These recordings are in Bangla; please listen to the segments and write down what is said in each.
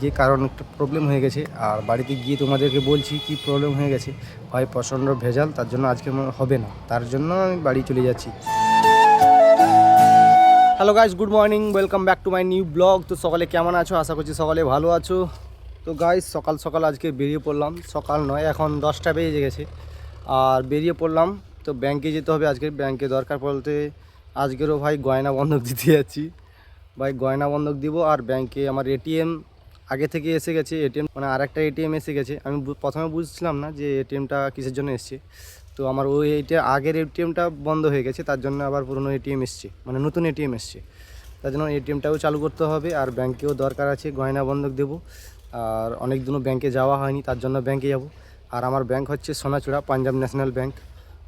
যে কারণ একটা প্রবলেম হয়ে গেছে। আর বাড়িতে গিয়ে তোমাদেরকে বলছি কি প্রবলেম হয়ে গেছে। হয় প্রচণ্ড ভেজাল, তার জন্য আজকে হবে না। তার জন্য আমি বাড়ি চলে যাচ্ছি। Hello guys good morning welcome back to my new blog তো সকালে কেমন আছো? আশা করছি সকালে ভালো আছো। তো গাইস সকাল সকাল আজকে বেরিয়ে পড়লাম। সকাল নয়, এখন দশটা বেজে গেছে। আর বেরিয়ে পড়লাম, তো ব্যাংকে যেতে হবে আজকে। ব্যাংকে দরকার বলতে আজকেরও ভাই গয়না বন্ধক দিতে যাচ্ছি। ভাই গয়না বন্ধক দিব আর ব্যাংকে আমার এটিএম আগে থেকে এসে গেছে এটিএম মানে আর একটা এটিএম এসে গেছে। আমি প্রথমে বুঝছিলাম না যে এটিএমটা কিসের জন্য এসছে। তো আমার ওই এইটা আগের এটিএমটা বন্ধ হয়ে গেছে, তার জন্য আবার পুরনো এটিএম এসছে মানে নতুন এটিএম এসছে। তার জন্য এটিএমটাও চালু করতে হবে, আর ব্যাংকেও দরকার আছে গয়না বন্ধক দেবো। আর অনেক দিনও ব্যাংকে যাওয়া হয়নি, তার জন্য ব্যাংকে যাব। আর আমার ব্যাংক হচ্ছে সোনাচূড়া, পাঞ্জাব ন্যাশনাল ব্যাংক।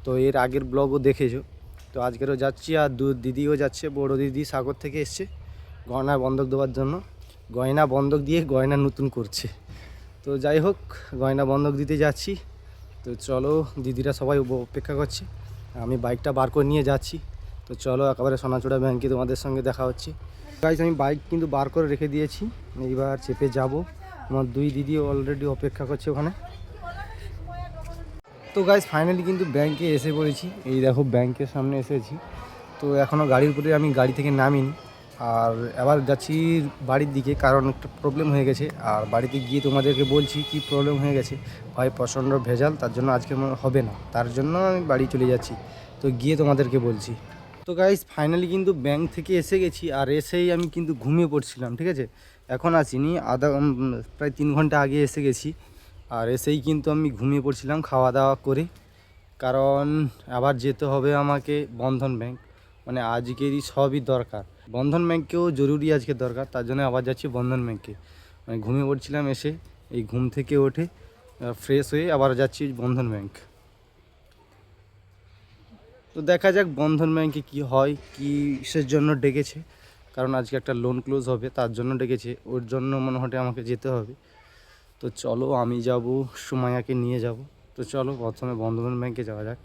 তো এর আগের ব্লগও দেখেছ। তো আজকেরও যাচ্ছি, আর দু, দিদিও যাচ্ছে, বড় দিদি সাগর থেকে এসছে গয়না বন্ধক দেওয়ার জন্য। গয়না বন্ধক দিয়ে গয়না নতুন করছে। তো যাই হোক, গয়না বন্ধক দিতে যাচ্ছি। তো চলো, দিদিরা সবাই অপেক্ষা করছে। আমি বাইকটা বার করে নিয়ে যাচ্ছি। তো চলো, একেবারে সোনাচূড়া ব্যাংকে তোমাদের সঙ্গে দেখা হচ্ছে। গাইজ আমি বাইক কিন্তু বার করে রেখে দিয়েছি। এইবার চেপে যাব। আমার দুই দিদি অলরেডি অপেক্ষা করছে ওখানে। তো গাইজ ফাইনালি কিন্তু ব্যাংকে এসে পড়েছি। এই দেখো, ব্যাংকের সামনে এসেছি। তো এখনও গাড়ির উপরে আমি গাড়ি থেকে নামিনি। আর এবার যাচ্ছি বাড়ির দিকে, কারণ একটা প্রবলেম হয়ে গেছে। আর বাড়িতে গিয়ে তোমাদেরকে বলছি কি প্রবলেম হয়ে গেছে। হয় প্রচণ্ড ভেজাল, তার জন্য আজকে হবে না। তার জন্য আমি বাড়ি চলে যাচ্ছি। তো গিয়ে তোমাদেরকে বলছি। তো গাইজ ফাইনালি কিন্তু ব্যাংক থেকে এসে গেছি। আর এসেই আমি কিন্তু ঘুমিয়ে পড়ছিলাম, ঠিক আছে? এখন আসিনি। আধা প্রায় তিন ঘণ্টা আগে এসে গেছি। আর এসেই কিন্তু আমি ঘুমিয়ে পড়ছিলাম খাওয়া দাওয়া করে। কারণ আবার যেতে হবে আমাকে বন্ধন ব্যাংক মানে আজকেরই সবই দরকার। বন্ধন ব্যাংকেও জরুরি আজকে দরকার, তার জন্য আবার যাচ্ছি বন্ধন ব্যাংকে। মানে ঘুমিয়ে পড়ছিলাম এসে, এই ঘুম থেকে ওঠে ফ্রেশ হয়ে আবার যাচ্ছি বন্ধন ব্যাংক। তো দেখা যাক বন্ধন ব্যাংকে কি হয় কিসের জন্য ডেকেছে, কারণ আজকে একটা লোন ক্লোজ হবে, তার জন্য ডেকেছে, ওর জন্য মনে হয় আমাকে যেতে হবে। তো চলো আমি যাব সুমায়াকে নিয়ে যাব। তো চলো প্রথমে বন্ধন ব্যাংকে যাওয়া যাক।